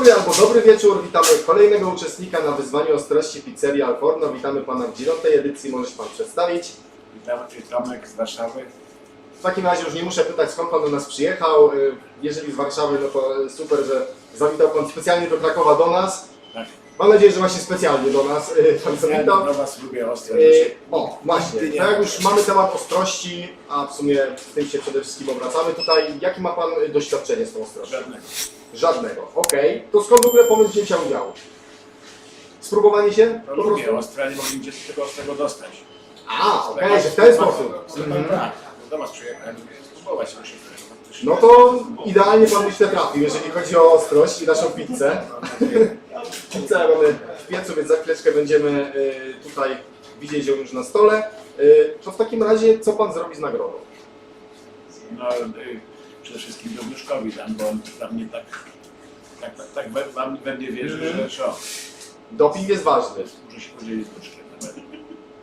dobry albo dobry wieczór. Witamy kolejnego uczestnika na wyzwaniu ostrości Pizzeria Alforno. Witamy Pana w dziewiątej edycji. Może się Pan przedstawić? Witam, Tomek z Warszawy. W takim razie już nie muszę pytać, skąd Pan do nas przyjechał. Y, Jeżeli z Warszawy, no to y, super, że zawitał Pan specjalnie do Krakowa do nas. Tak. Mam nadzieję, że właśnie specjalnie do nas y, Pan zawitał. do Was lubię ostre Y, rzeczy. O, właśnie, tak jak już mamy temat ostrości, a w sumie z tym się przede wszystkim obracamy tutaj, jakie ma Pan doświadczenie z tą ostrością? Żadnego. Żadnego. Okej. To skąd w ogóle pomysł wzięcia udziału? Spróbowanie się? To Po lubię prostu? nie mogę nigdzie tego ostrego dostać. A, okej, że w ten sposób. Mhm. Tak, do Was przyjechałem, spróbować muszę też. No to idealnie Pan byś trafił, jeżeli chodzi o ostrość i naszą pizzę. Pizzę mamy w piecu, więc za chwileczkę będziemy y, tutaj widzieć ją już na stole. Y, To w takim razie, co Pan zrobi z nagrodą? No, y, przede wszystkim Dobruszkowi dam, bo on dla mnie tak, tak, tak, tak we, wam we mnie wierzy, Mhm. że co, Doping jest ważny. muszę się podzielić z Duszkiem.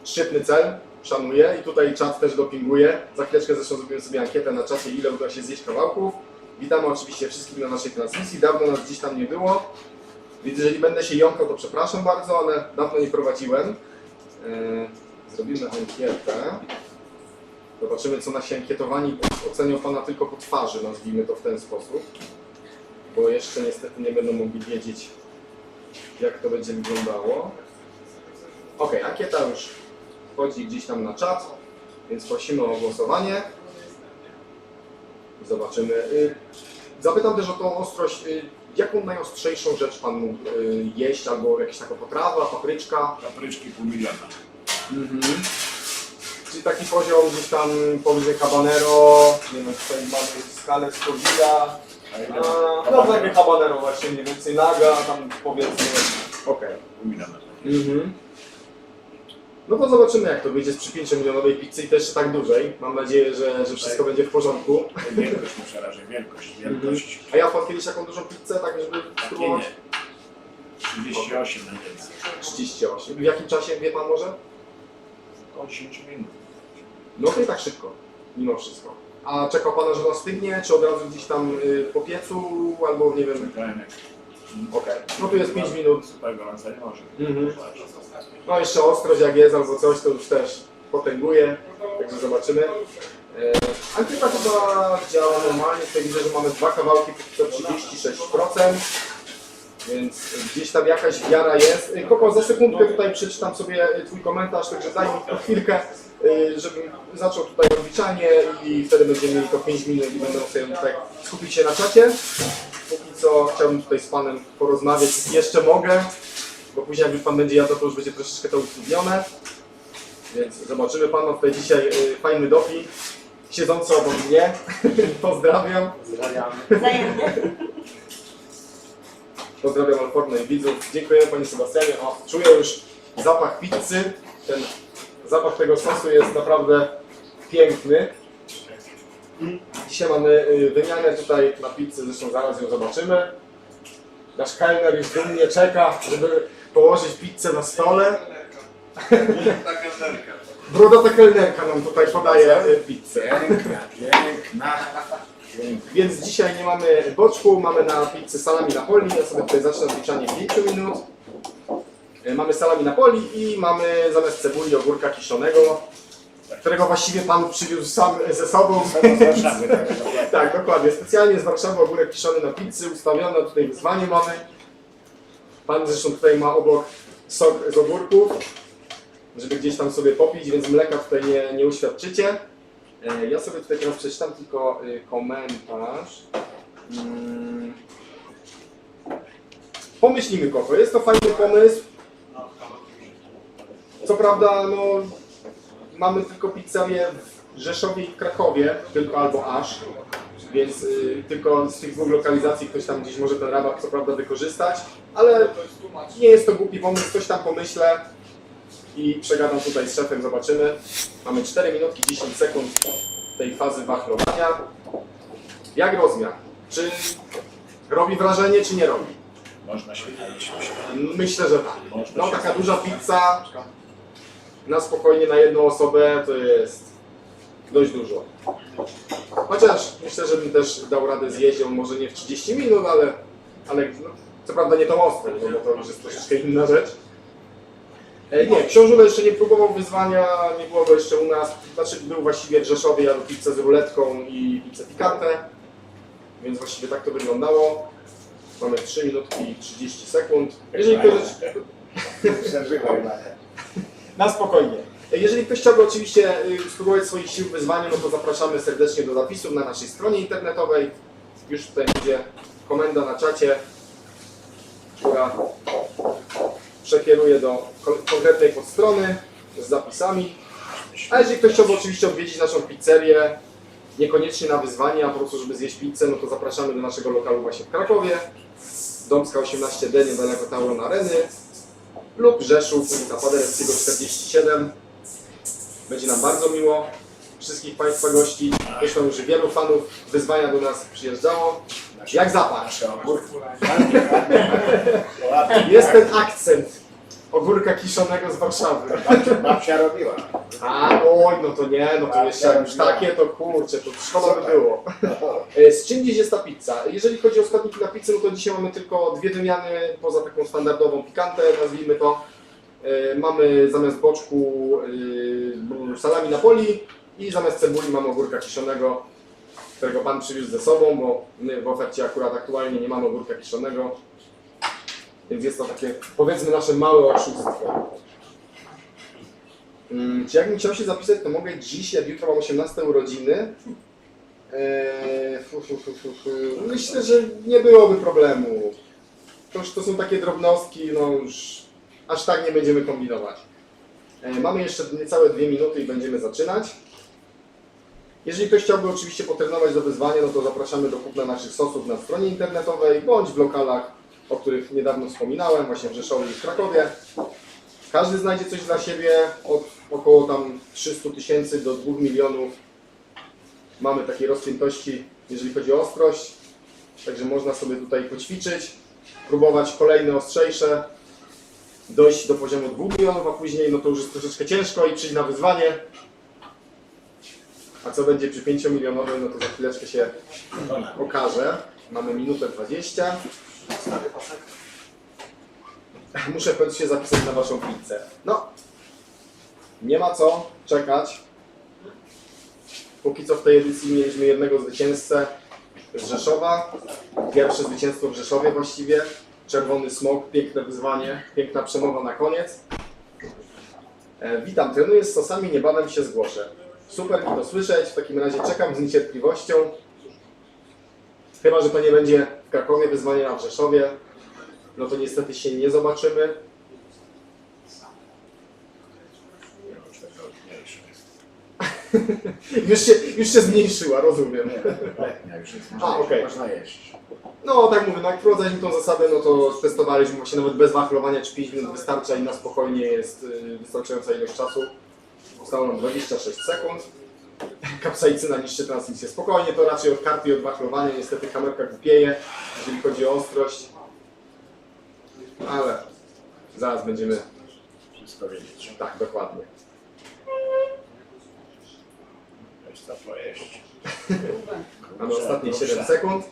Szczytny cel, szanuję i tutaj czat też dopinguje. Za chwileczkę zresztą zrobimy sobie ankietę na czacie, ile uda się zjeść kawałków. Witamy oczywiście wszystkich na naszej transmisji, dawno nas gdzieś tam nie było. Więc jeżeli będę się jąkał, to przepraszam bardzo, ale dawno nie prowadziłem. Yy, Zrobimy ankietę. Zobaczymy, co nasi ankietowani ocenią Pana tylko po twarzy, nazwijmy to w ten sposób. Bo jeszcze niestety nie będą mogli wiedzieć, jak to będzie wyglądało. Ok, ankieta już wchodzi gdzieś tam na czat, więc prosimy o głosowanie. Zobaczymy. Y, Zapytam też o tą ostrość. y, Jaką najostrzejszą rzecz Pan mógł y, jeść, albo jakaś taka potrawa, papryczka? Papryczki pół miliona. Mhm. Czyli taki poziom gdzieś tam powyżej habanero, nie wiem, tutaj mamy skalę Scovilla. A No takie habanero właśnie, mniej więcej naga, tam powiedzmy. Okej. Mhm. No to zobaczymy jak to wyjdzie z przy 5 milionowej pizzy i też tak dużej. Mam nadzieję, że, że wszystko będzie w porządku. Wielkość mu przeraża, wielkość, wielkość. A ja pan kiedyś jaką dużą pizzę, tak żeby Takie spróbować? nie. 38 najwięcej. 38. W jakim czasie wie pan może? Około 10 minut. No to i tak szybko, mimo wszystko. A czekał pana, że ona stygnie, czy od razu gdzieś tam y, po piecu, albo nie wiem. Czekałem jak Okej. No tu jest 5 minut. super gorąca nie może. Mhm. No jeszcze ostrość jak jest albo coś, to już też potęguje, także zobaczymy. E, Ankieta chyba działa normalnie, tutaj widzę, że mamy dwa kawałki po 36%, więc gdzieś tam jakaś wiara jest. E, Koko, za sekundkę tutaj przeczytam sobie Twój komentarz, także daj mi chwilkę, e, żebym zaczął tutaj odliczanie i wtedy będziemy mieli to 5 minut i będę sobie tutaj skupić się na czacie. Póki co chciałbym tutaj z Panem porozmawiać, jeśli jeszcze mogę bo później jak już Pan będzie jadł, to już będzie troszeczkę to utrudnione. Więc zobaczymy Pan ma tutaj dzisiaj y, fajny doping. Siedzący obok mnie. Pozdrawiam. Wzajemnie. Pozdrawiam Alforno i widzów. Dziękujemy Panie Sebastianie. O, czuję już zapach pizzy. Ten zapach tego sosu jest naprawdę piękny. Dzisiaj mamy y, wymianę tutaj na pizzę, zresztą zaraz ją zobaczymy. Nasz kelner już dumnie czeka, żeby położyć pizzę na stole. Brodata kelnerka nam tutaj podaje y, pizzę. Piękna, piękna. Więc dzisiaj nie mamy boczku, mamy na pizzy salami napoli. Ja sobie tutaj zacznę odliczanie 5 minut. E, Mamy salami napoli i mamy zamiast cebuli ogórka kiszonego, którego właściwie Pan przywiózł sam ze sobą. Z Warszawy. tak, dokładnie. Tak, dokładnie. Specjalnie z Warszawy ogórek kiszony na pizzy, ustawione, tutaj wyzwanie mamy. Pan zresztą tutaj ma obok sok z ogórków, żeby gdzieś tam sobie popić, więc mleka tutaj nie, nie uświadczycie. E, Ja sobie tutaj teraz przeczytam tylko y, komentarz. Mm. Pomyślimy Koko, jest to fajny pomysł. Co prawda, no, mamy tylko pizzerię w Rzeszowie i w Krakowie, tylko albo aż, więc y, tylko z tych dwóch lokalizacji ktoś tam gdzieś może ten rabat co prawda wykorzystać, ale nie jest to głupi pomysł, coś tam pomyślę i przegadam tutaj z szefem, zobaczymy. Mamy 4 minutki 10 sekund tej fazy wachlowania. Jak rozmiar? Czy robi wrażenie, czy nie robi? Można się najeść. Myślę, że tak. No taka duża pizza na spokojnie na jedną osobę to jest dość dużo. Chociaż myślę, że bym też dał radę zjeść ją może nie w 30 minut, ale, ale no, Co prawda nie tą ostrą, no bo to już jest troszeczkę inna rzecz. E, nie, książula jeszcze nie próbował wyzwania, nie było go jeszcze u nas. Znaczy był właściwie w Rzeszowie, jadł pizzę z ruletką i pizzę pikantę. Więc właściwie tak to wyglądało. Mamy 3 minutki i 30 sekund. Jeżeli ktoś, na spokojnie. Jeżeli ktoś chciałby oczywiście y, spróbować swoich sił w wyzwaniu, no to zapraszamy serdecznie do zapisów na naszej stronie internetowej. Już tutaj będzie komenda na czacie, która przekieruje do kon- konkretnej podstrony z zapisami. A jeżeli ktoś chciałby oczywiście odwiedzić naszą pizzerię, niekoniecznie na wyzwanie, a po prostu żeby zjeść pizzę, no to zapraszamy do naszego lokalu właśnie w Krakowie. Domska 18D, niedaleko Tauron Areny lub Rzeszów, ulica Paderewskiego 47. Będzie nam bardzo miło. Wszystkich Państwa gości. Zresztą już wielu fanów wyzwania do nas przyjeżdżało. Jak zapach? Nasze ogórki. Jest ten akcent ogórka kiszonego z Warszawy. Babcia, babcia robiła. A, oj, no to nie, no to jeszcze jak już takie, to kurczę, to szkoda by było. E, Z czym dziś jest ta pizza? Jeżeli chodzi o składniki na pizzę, no to dzisiaj mamy tylko dwie wymiany, poza taką standardową pikantę, nazwijmy to. E, Mamy zamiast boczku e, salami napoli i zamiast cebuli mamy ogórka kiszonego, którego Pan przywiózł ze sobą, bo my w ofercie akurat aktualnie nie mamy ogórka kiszonego. Więc jest to takie, powiedzmy, nasze małe oszustwo. Mm, Czy jakbym chciał się zapisać, to mogę dziś, jak jutro mam 18 urodziny. Eee, fu, fu, fu, fu, fu. Myślę, że nie byłoby problemu. To, to są takie drobnostki, no już aż tak nie będziemy kombinować. E, mamy jeszcze niecałe dwie minuty i będziemy zaczynać. Jeżeli ktoś chciałby oczywiście potrenować do wyzwania, no to zapraszamy do kupna naszych sosów na stronie internetowej bądź w lokalach, o których niedawno wspominałem, właśnie w Rzeszowie i w Krakowie. Każdy znajdzie coś dla siebie od około tam 300 tysięcy do 2 milionów. Mamy takiej rozpiętości, jeżeli chodzi o ostrość. Także można sobie tutaj poćwiczyć, próbować kolejne ostrzejsze, dojść do poziomu 2 milionów, a później no to już jest troszeczkę ciężko i przyjść na wyzwanie. A co będzie przy 5 milionowym, no to za chwileczkę się okaże. Mamy minutę 20. Muszę w się zapisać na waszą pizzę. No, nie ma co czekać. Póki co w tej edycji mieliśmy jednego zwycięzcę z Rzeszowa. Pierwsze zwycięstwo w Rzeszowie właściwie. Czerwony smok, piękne wyzwanie, piękna przemowa na koniec. E, witam, trenuję z sosami, niebawem się zgłoszę. Super mi to słyszeć, w takim razie czekam z niecierpliwością. Chyba, że to nie będzie w Krakowie wyzwanie na Rzeszowie, no to niestety się nie zobaczymy. Już się, już się zmniejszyła, rozumiem. Już jest. A, okej. można jeść. No tak mówię, no jak wprowadzaliśmy tą zasadę, no to testowaliśmy właśnie nawet bez wachlowania, czy 5 minut wystarcza i na spokojnie jest y, wystarczająca ilość czasu. Zostało nam 26 sekund. Kapsaicyna niszczy transmisję. Spokojnie, to raczej od karty i od wachlowania. Niestety kamerka głupieje, jeżeli chodzi o ostrość. Ale zaraz będziemy, Wszystko wiedzieć. tak, dokładnie. Mamy ostatnie 7 sekund.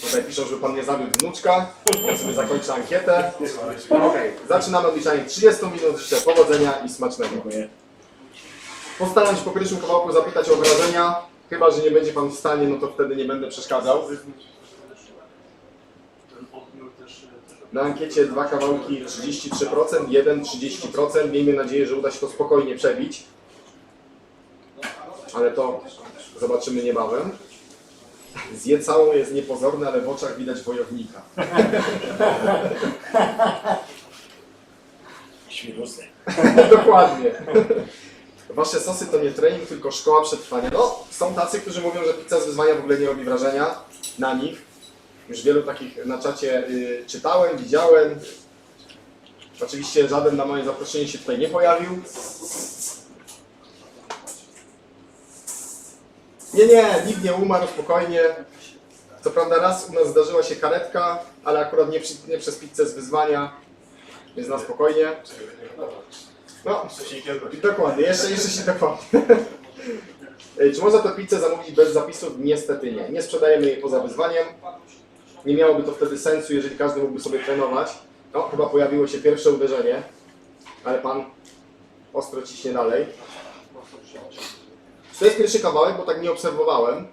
Tutaj piszą, że pan nie zabił wnuczka. Ja sobie zakończę ankietę. Okej, zaczynamy odliczanie 30 minut. Życzę powodzenia i smacznego. Postaram się po pierwszym kawałku zapytać o wrażenia. Chyba, że nie będzie pan w stanie, no to wtedy nie będę przeszkadzał. Na ankiecie dwa kawałki 33%, jeden 30%. Miejmy nadzieję, że uda się to spokojnie przebić. Ale to zobaczymy niebawem. Zje całą jest niepozorny, ale w oczach widać wojownika. Świrusy. Dokładnie. Wasze sosy to nie trening, tylko szkoła przetrwania. No, są tacy, którzy mówią, że pizza z wyzwania w ogóle nie robi wrażenia na nich. Już wielu takich na czacie y, czytałem, widziałem. Oczywiście żaden na moje zaproszenie się tutaj nie pojawił. Nie, nie, nikt nie umarł, spokojnie. Co prawda raz u nas zdarzyła się karetka, ale akurat nie, przy, nie przez pizzę z wyzwania, więc na spokojnie. No, dokładnie, jeszcze, jeszcze się dokładnie. Czy można tę pizzę zamówić bez zapisu? Niestety nie. Nie sprzedajemy jej poza wyzwaniem. nie miałoby to wtedy sensu, jeżeli każdy mógłby sobie trenować. No, chyba pojawiło się pierwsze uderzenie, ale pan ostro ciśnie dalej. To jest pierwszy kawałek, bo tak nie obserwowałem.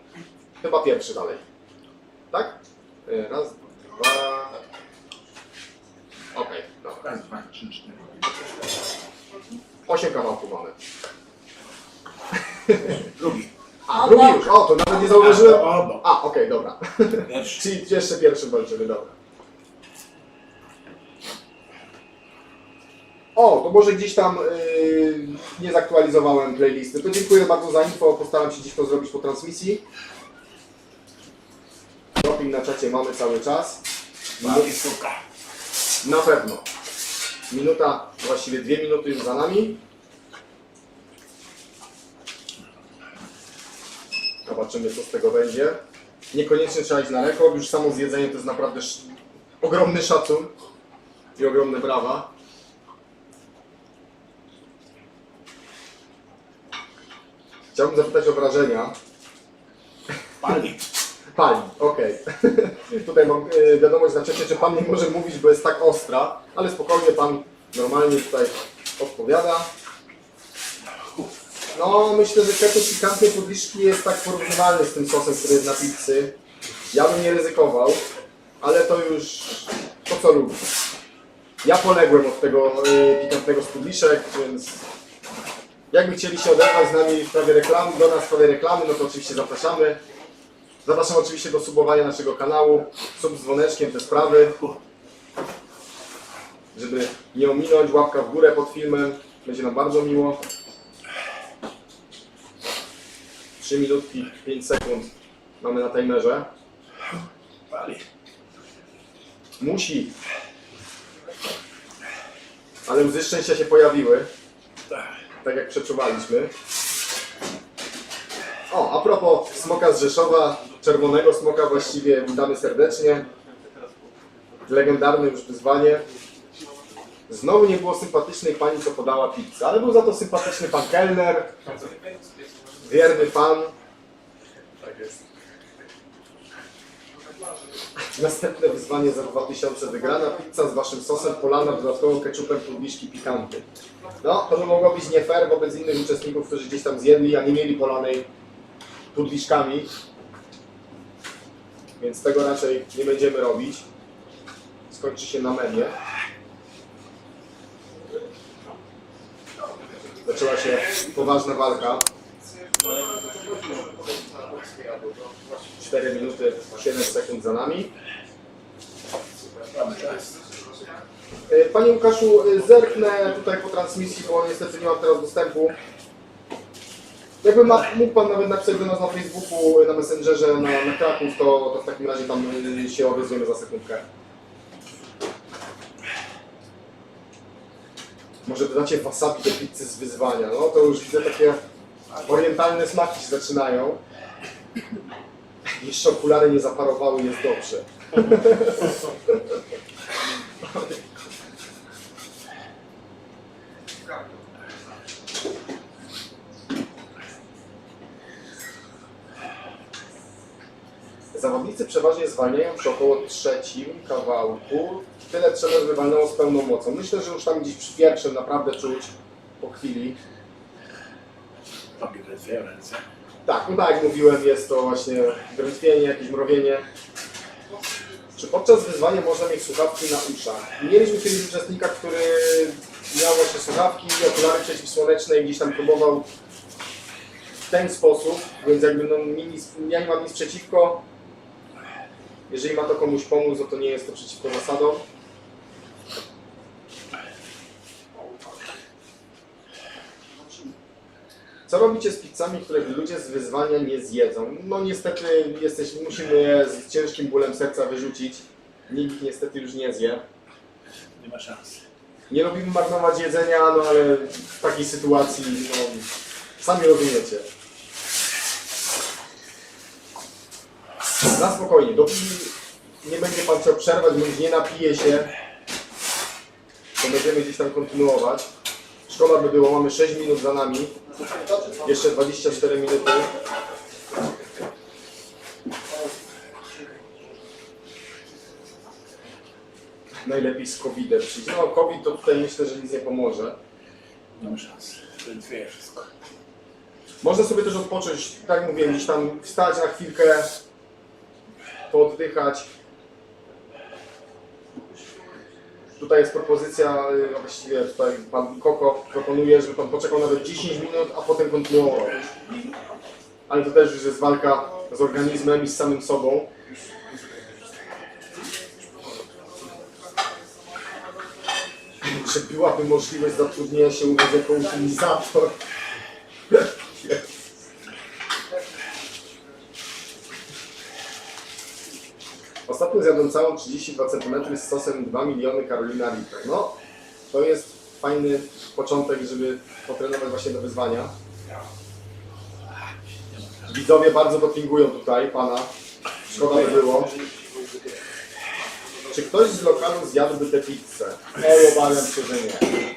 Chyba pierwszy dalej. Tak? Y, Raz, dwa. Okej, dobra. Raz, dwa, trzy, cztery. Osiem kawałków mamy. Drugi. A, drugi już. O, to nawet nie zauważyłem. Obok. A, okej, dobra. Pierwszy. Czyli jeszcze pierwszy walczymy, dobra. O, to może gdzieś tam yy, nie zaktualizowałem playlisty. To dziękuję bardzo za info. Postaram się dziś to zrobić po transmisji. Doping na czacie mamy cały czas. I sztuka. Na pewno. Minuta, właściwie dwie minuty już za nami. Zobaczymy, co z tego będzie. Niekoniecznie trzeba iść na rekord, już samo zjedzenie to jest naprawdę sz... ogromny szacun i ogromne brawa. Chciałbym zapytać o wrażenia. Pali. Pani, okej. Tutaj mam y, wiadomość na czacie, że pan nie może mówić, bo jest tak ostra, ale spokojnie pan normalnie tutaj odpowiada. No, myślę, że ketchup pikantnej podliszki jest tak porównywalny z tym sosem, który jest na pizzy. Ja bym nie ryzykował, ale to już to co lubię. Ja poległem od tego y, pikantnego z podliszek, więc jakby chcieli się oderwać z nami w sprawie reklamy, do nas w sprawie reklamy, no to oczywiście zapraszamy. Zapraszam oczywiście do subowania naszego kanału, sub z dzwoneczkiem, te sprawy, żeby nie ominąć, łapka w górę pod filmem, będzie nam bardzo miło. 3 minutki, 5 sekund mamy na timerze. Musi. Ale łzy szczęścia się pojawiły, Tak. jak przeczuwaliśmy. O, a propos smoka z Rzeszowa, czerwonego smoka właściwie, witamy serdecznie. Legendarne już wyzwanie. Znowu nie było sympatycznej pani, co podała pizzę, ale był za to sympatyczny pan kelner, wierny pan. Tak jest. Następne wyzwanie za 2000 wygrana pizza z waszym sosem polana dodatkową ketchupem podliszki pikanty. No, to by mogło być nie fair wobec innych uczestników, którzy gdzieś tam zjedli, a nie mieli polanej pudliszkami. Więc tego raczej nie będziemy robić. Skończy się na memię. Zaczęła się poważna walka. 4 minuty 7 sekund za nami. E, Panie Łukaszu, e, zerknę tutaj po transmisji, bo niestety nie mam teraz dostępu. Jakby ma, mógł Pan nawet napisać do nas na Facebooku, e, na Messengerze, na, na Kraków, to, to w takim razie tam się odezwiemy za sekundkę. Może dodacie wasabi do pizzy z wyzwania, no to już widzę takie orientalne smaki się zaczynają. Jeszcze okulary nie zaparowały, jest dobrze. Zawodnicy przeważnie zwalniają przy około trzecim kawałku. Tyle trzeba, żeby walnęło z pełną mocą. Myślę, że już tam gdzieś przy pierwszym naprawdę czuć po chwili. Tobie we dwie ręce. Tak, tak jak mówiłem, jest to właśnie drętwienie, jakieś mrowienie. Czy podczas wyzwania można mieć słuchawki na uszach? Mieliśmy kiedyś uczestnika, który miał właśnie słuchawki, okulary przeciwsłoneczne i gdzieś tam próbował w ten sposób, więc jakby no, nic, ja nie mam nic przeciwko. Jeżeli ma to komuś pomóc, no to nie jest to przeciwko zasadom. Co robicie z pizzami, których ludzie z wyzwania nie zjedzą? No niestety jesteś, musimy je z ciężkim bólem serca wyrzucić. Nikt ich niestety już nie zje. Nie ma szans. Nie lubimy marnować jedzenia, no ale w takiej sytuacji, no sami rozumiecie. Na spokojnie, dopóki nie będzie Pan chciał przerwać, bądź nie napije się, to będziemy gdzieś tam kontynuować. Szkoda by było, mamy 6 minut za nami, jeszcze 24 minuty. najlepiej z COVID-em przyjść. No COVID to tutaj myślę, że nic nie pomoże. Nie ma szans. Wie wszystko. Można sobie też odpocząć, tak jak mówiłem, gdzieś tam wstać na chwilkę, pooddychać. Tutaj jest propozycja, a właściwie tutaj pan Koko proponuje, żeby pan poczekał nawet 10 minut, a potem kontynuował. Ale to też już jest walka z organizmem i z samym sobą. Że byłaby możliwość zatrudnienia się u jako utylizator. Całą 32 cm z sosem 2 miliony Carolina Reaper. No, to jest fajny początek, żeby potrenować właśnie do wyzwania. Widzowie bardzo dopingują tutaj pana. Szkoda by było. Czy ktoś z lokalu zjadłby tę pizzę? Oj, obawiam się, że nie.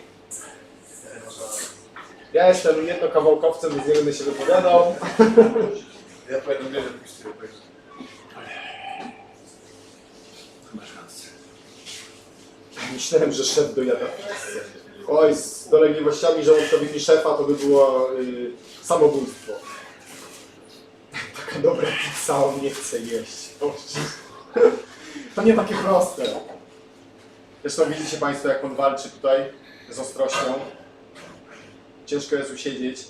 Ja jestem jednokawałkowcem, więc nie będę się wypowiadał. Ja pamiętam, że puściłem. Nie ma szans. Myślałem, że szef dojada pizzę. Oj, z dolegliwościami żołądkowymi szefa to by było y, samobójstwo. Taka dobra pizza, on nie chce jeść. To nie takie proste. Zresztą widzicie Państwo, jak on walczy tutaj z ostrością. Ciężko jest usiedzieć.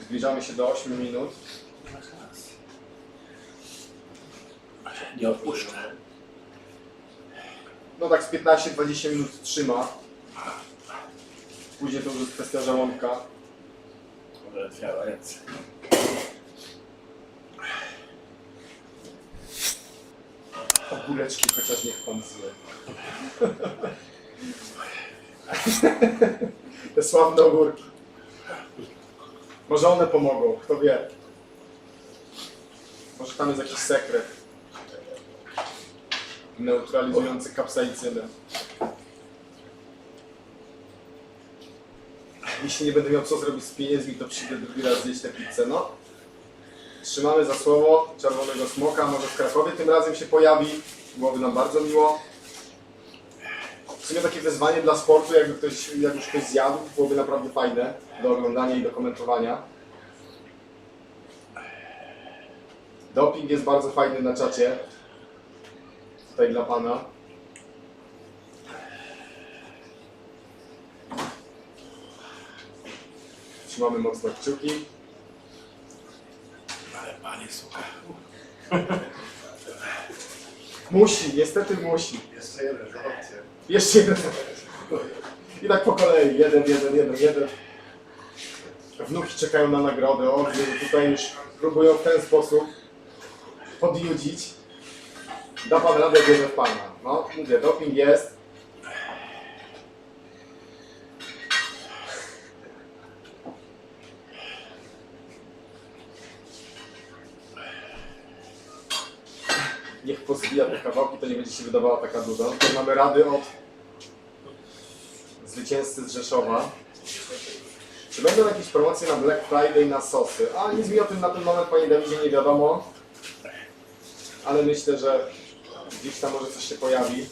Zbliżamy się do 8 minut. Nie odpuszczę. No tak z 15-20 minut trzyma. Później to już jest kwestia żołądka. Odetwiała ręce. Ogóreczki chociaż niech pan zje. Te sławne ogórki. Może one pomogą, kto wie. Może tam jest jakiś sekret. Neutralizujący kapsaicynę. Jeśli nie będę miał co zrobić z pieniędzmi, to przyjdę drugi raz zjeść tę pizzę. No, Trzymamy za słowo Czerwonego Smoka, może w Krakowie tym razem się pojawi, byłoby nam bardzo miło. W sumie takie wyzwanie dla sportu, jakby ktoś, jak już ktoś zjadł, byłoby naprawdę fajne do oglądania i do komentowania. Doping jest bardzo fajny na czacie. Tutaj dla Pana. Trzymamy mocno kciuki. Ale panie słucha. Musi, niestety musi. Jeszcze jeden, za opcję. Jeszcze jeden. I tak po kolei. Jeden, jeden, jeden, jeden. Wnuki czekają na nagrodę. O, tutaj już próbują w ten sposób podjudzić. Da pan radę, bierze w pana. No, mówię, doping jest. Niech pozbija te kawałki, to nie będzie się wydawała taka duża. Tutaj mamy rady od zwycięzcy z Rzeszowa. Czy będą jakieś promocje na Black Friday na sosy? A nic mi o tym na ten moment, panie Dawidzie, nie wiadomo. Ale myślę, że gdzieś tam może coś się pojawi.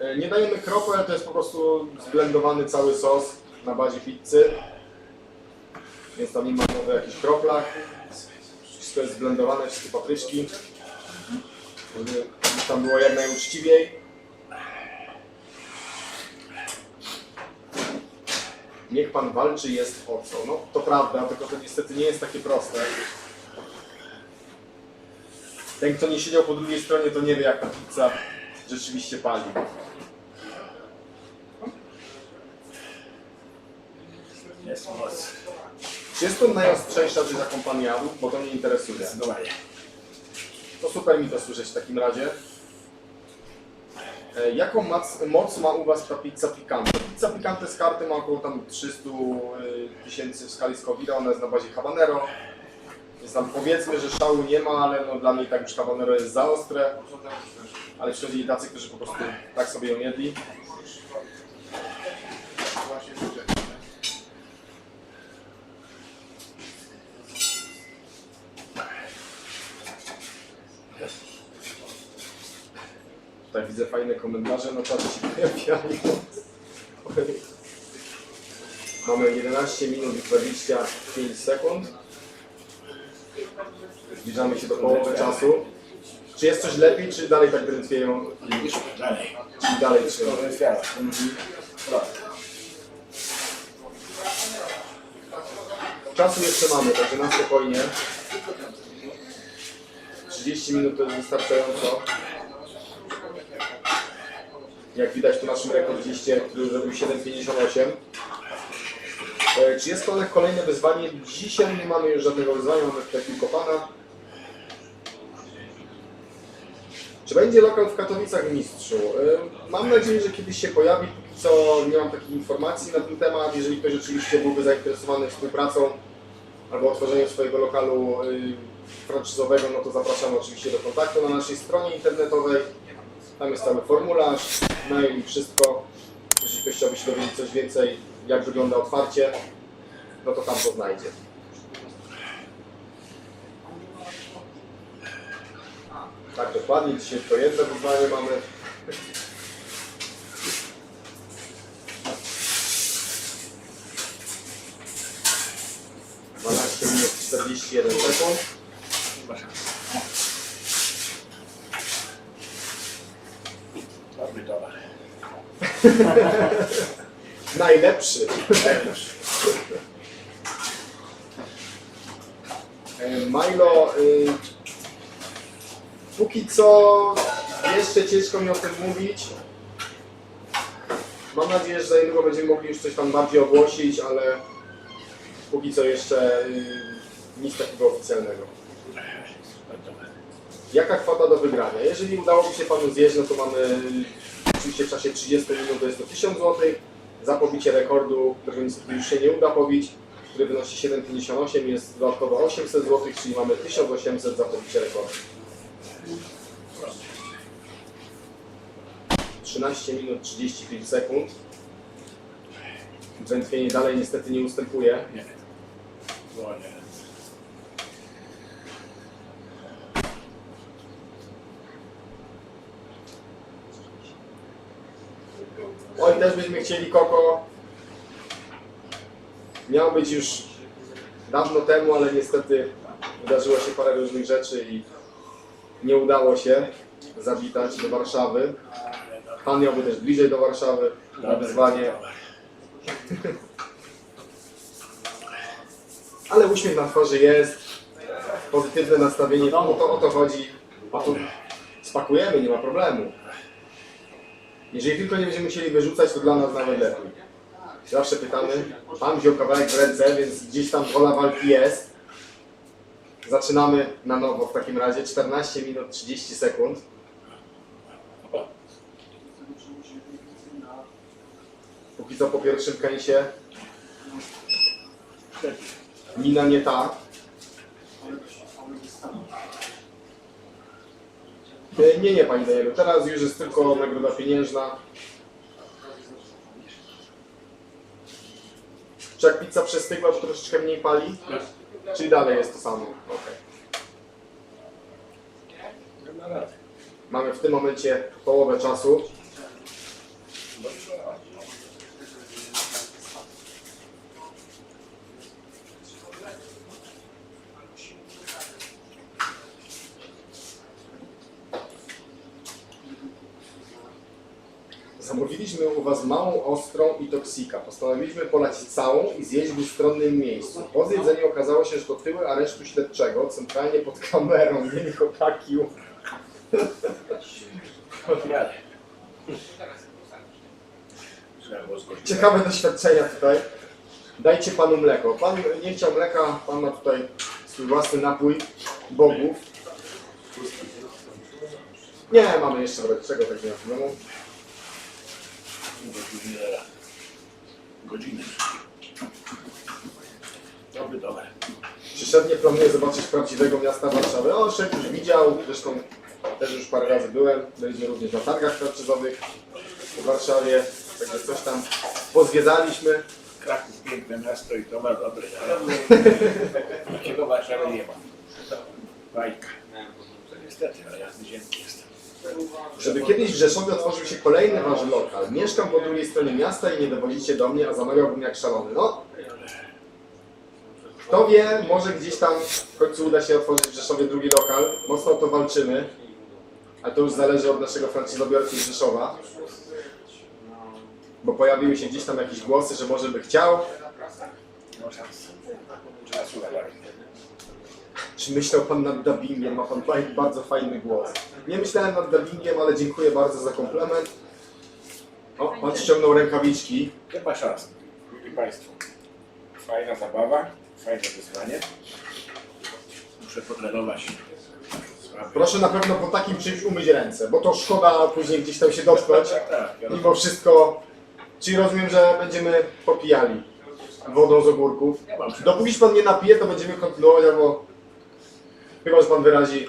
E, Nie dajemy kropel, to jest po prostu zblendowany cały sos na bazie pizzy. Więc tam nie ma mowy o jakichś kroplach. Wszystko jest zblendowane, wszystkie papryczki. Żeby tam było jak najuczciwiej. Niech pan walczy jest o co. No to prawda, tylko to niestety nie jest takie proste. Ten kto nie siedział po drugiej stronie to nie wie jak ta pizza rzeczywiście pali. Jest moc. Czy jest to najostrzejsza rzecz jaką pan jadł? Bo to mnie interesuje. Zdecydowanie. To super mi to słyszeć w takim razie. E, Jaką moc, moc ma u Was ta pizza picante? Pizza picante z karty ma około tam 300 y, tysięcy w skali Scoville'a, ona jest na bazie habanero. Więc tam powiedzmy, że szału nie ma, ale no dla mnie tak już habanero jest za ostre. Ale przychodzili tacy, którzy po prostu tak sobie ją jedli. Właśnie tutaj. Tutaj widzę fajne komentarze na czacie się pojawiają. Mamy 11 minut i 25 sekund. Zbliżamy się do połowy czasu. Czy jest coś lepiej, czy dalej tak drętwieją? Dalej. Czyli dalej trzyma? To jest wiara. Czasu jeszcze mamy, także na spokojnie. 30 minut to jest wystarczająco. Jak widać tu naszym rekordziście, który zrobił 7,58. E, Czy jest kolejne, kolejne wyzwanie? Dzisiaj nie mamy już żadnego wyzwania, mamy tutaj tylko pana. Czy będzie lokal w Katowicach mistrzu? E, Mam nadzieję, że kiedyś się pojawi. Póki co nie mam takich informacji na ten temat. Jeżeli ktoś rzeczywiście byłby zainteresowany współpracą albo otworzeniem swojego lokalu y, franczyzowego, no to zapraszamy oczywiście do kontaktu na naszej stronie internetowej. Tam jest cały formularz, mail i wszystko. Jeżeli ktoś chciałby się dowiedzieć coś więcej, jak wygląda otwarcie, no to tam to znajdzie. Tak, dokładnie. Dzisiaj to jedno wyzwanie mamy. Dwanaście minut 41 sekund. Najlepszy. E, Milo, y, póki co jeszcze ciężko mi o tym mówić. Mam nadzieję, że za niedługo będziemy mogli już coś tam bardziej ogłosić, ale póki co jeszcze y, nic takiego oficjalnego. Jaka kwota do wygrania? Jeżeli udałoby się Panu zjeść, no to mamy oczywiście w czasie 30 minut to jest to 1000 zł. Za pobicie rekordu, którego niestety już się nie uda pobić, który wynosi 7,58 jest dodatkowo 800 zł, czyli mamy 1800 za pobicie rekordu. 13 minut 35 sekund. Drętwienie dalej niestety nie ustępuje. Nie. Bo nie. Oj, też byśmy chcieli Koko. Miał być już dawno temu, ale niestety wydarzyło się parę różnych rzeczy i nie udało się zawitać do Warszawy. Pan miałby też bliżej do Warszawy na wyzwanie, ale uśmiech na twarzy jest, pozytywne nastawienie, no o to, o to chodzi. A tu spakujemy, nie ma problemu. Jeżeli tylko nie będziemy musieli wyrzucać, to dla nas nawet lepiej. Zawsze pytamy. Pan wziął kawałek w ręce, więc gdzieś tam wola walki jest. Zaczynamy na nowo w takim razie. 14 minut 30 sekund. Póki co po pierwszym kęsie. Mina nie ta. Nie, nie, Pani Danielu. Teraz już jest tylko nagroda pieniężna. Czy jak pizza przestygła, to troszeczkę mniej pali? Czyli dalej jest to samo? Okej. Mamy w tym momencie połowę czasu. Zamówiliśmy u Was małą, ostrą i toksika. Postanowiliśmy polać całą i zjeść w ustronnym miejscu. Po zjedzeniu okazało się, że to tyły aresztu śledczego, centralnie pod kamerą, mieli chłopaki. Zgodzić. Ciekawe doświadczenia tutaj. Dajcie Panu mleko. Pan nie chciał mleka, Pan ma tutaj swój własny napój bogów. Nie, mamy jeszcze wobec czego, tak nie ma problemu. Godzinę. Godzinę. Dobry towar. Przyszednie planuję zobaczyć prawdziwego miasta Warszawy. O, szef już widział, zresztą też już parę razy byłem. Byliśmy również na targach franczyzowych w Warszawie, także coś tam pozwiedzaliśmy. Kraków piękne miasto i towar dobry, ale takiego Warszawy nie ma. Bajka. To niestety, ale ja z ziemki jestem. Żeby kiedyś w Rzeszowie otworzył się kolejny wasz lokal. Mieszkam po drugiej stronie miasta i nie dowozicie do mnie, a zamawiałbym jak szalony. No, kto wie, może gdzieś tam w końcu uda się otworzyć w Rzeszowie drugi lokal. Mocno o to walczymy. Ale to już zależy od naszego franczyzobiorcy z Rzeszowa. Bo pojawiły się gdzieś tam jakieś głosy, że może by chciał. No szans. Trzeba słuchać. Czy myślał Pan nad dubbingiem? Ma Pan bardzo fajny głos. Nie myślałem nad dubbingiem, ale dziękuję bardzo za komplement. O, Pan ściągnął rękawiczki. Ma szans. Mili Państwo. Fajna zabawa, fajne wyzwanie. Muszę potrenować. Słaby. Proszę na pewno po takim czymś umyć ręce, bo to szkoda później gdzieś tam się dotknąć. Tak, tak. Ja Mimo wszystko, czyli rozumiem, że będziemy popijali wodą z ogórków. Nie mam Dopóki się Pan nie napije, to będziemy kontynuować, albo chyba, że Pan wyrazi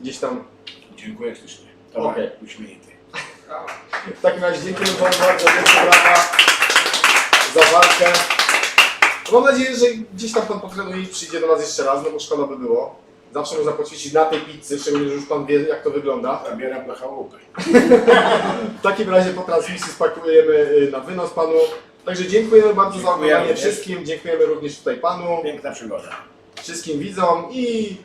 gdzieś tam. Dziękuję ślicznie. To Okej. uśmiechnięty. W takim razie dziękuję Panu bardzo, wielkie brawa za walkę. Mam nadzieję, że gdzieś tam Pan potrenuje i przyjdzie do nas jeszcze raz, no bo szkoda by było. Zawsze można poćwiczyć na tej pizzy, szczególnie, że już Pan wie, jak to wygląda. Zabieram do chałupy. W takim razie po transmisji spakujemy y, na wynos Panu. Także dziękujemy bardzo za Dziękujemy oglądanie wszystkim. Dziękujemy również tutaj Panu, Piękna przygoda. wszystkim widzom i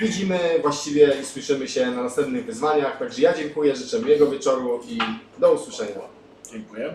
widzimy właściwie i słyszymy się na następnych wyzwaniach. Także ja dziękuję, życzę miłego wieczoru i do usłyszenia. Dziękuję.